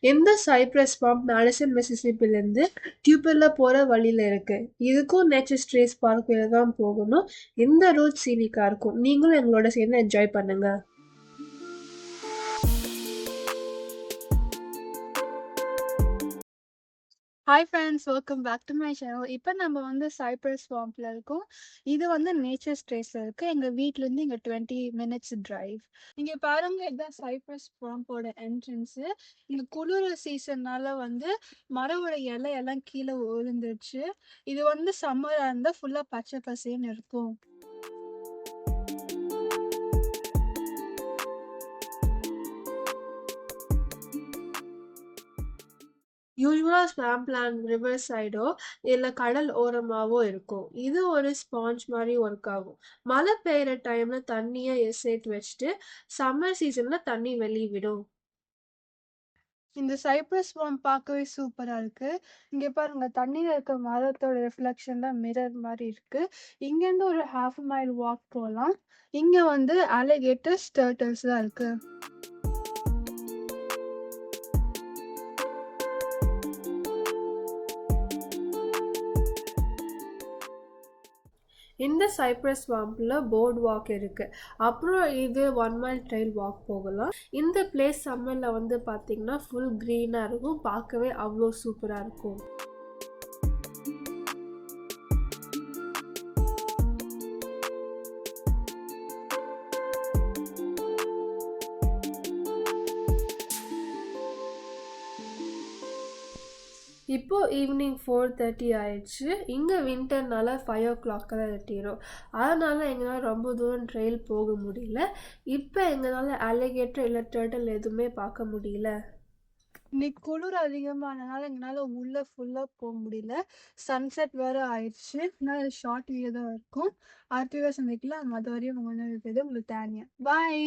இந்த cypress palm Madison மிசிசிப்பிலேருந்து டியூபரில் போகிற வழியில் இருக்குது இதுக்கும் நேச்சர் ஸ்ட்ரேஸ் பார்க்கில் தான் போகணும். இந்த ரூட் சீனிக்காக இருக்கும். நீங்களும் எங்களோட சேர்ந்து என்ஜாய் பண்ணுங்கள் hi friends welcome back to my channel இப்போ நம்ம வந்து சைப்ரஸ் ஸ்வாம்பில் இருக்கோம். இது வந்து நேச்சர் ஸ்ட்ரேஸில் இருக்குது எங்கள் வீட்டிலேருந்து இங்கே டுவெண்ட்டி மினிட்ஸ் டிரைவ் நீங்கள் பாருங்க இதுதான் சைப்ரஸ் ஸ்வாம்போட என்ட்ரன்ஸு இங்கே குளிர் சீசன்னால வந்து மரோட இலை எல்லாம் கீழே விழுந்துருச்சு. இது வந்து சம்மராக இருந்தால் ஃபுல்லாக பச்சை பசேன்னு இருக்கும். யூஸ்வலாக ஸ்வாம்ப் லேண்ட் ரிவர் சைடோ இல்லை கடல் ஓரமாகவோ இருக்கும். இது ஒரு ஸ்பாஞ்ச் மாதிரி ஒர்க் ஆகும். மழை பெய்கிற டைமில் தண்ணியை எசேட் வச்சுட்டு சம்மர் சீசனில் தண்ணி வெளியே விடும். இந்த சைப்ரஸ் ஃபார்ம் பார்க்கவே சூப்பராக இருக்குது இங்கே பாருங்க தண்ணியில் இருக்க மரத்தோட ரிஃப்ளெக்ஷன் தான் மிரர் மாதிரி இருக்குது இங்கேருந்து ஒரு ஹாஃப் மைல் வாக் போகலாம் இங்கே வந்து அலிகேட்டர்ஸ் டர்ட்டில்ஸ் தான் இருக்குது இந்த சைப்ரஸ் வாம்பில் போர்ட் வாக் இருக்குது அப்புறம் இது ஒன் மைல் ட்ரெயில் வாக் போகலாம். இந்த பிளேஸ் சம்மரில் வந்து பார்த்திங்கன்னா ஃபுல் க்ரீனாக இருக்கும். பார்க்கவே அவ்வளோ சூப்பராக இருக்கும். இப்போது ஈவினிங் ஃபோர் தேர்ட்டி ஆயிடுச்சு. இங்கே வின்டர்னால ஃபைவ் ஓ கிளாக்கெல்லாம் எட்டிடும் அதனால் எங்களால் ரொம்ப தூரம் ட்ரெயில் போக முடியல. இப்போ எங்களால் அலிகேட்டர் இல்லை டர்ட்டில் எதுவுமே பார்க்க முடியல. இன்னைக்கு குளிர் அதிகமானனால எங்களால் உள்ளே ஃபுல்லாக போக முடியல. சன்செட் வேறு ஆயிடுச்சு. அதனால ஷார்ட் வீடியோ தான் இருக்கும். அடுத்த வீடியோ சந்திக்கலாம். அது வரையும் இருக்குது உங்களுக்கு தேனியா. பாய்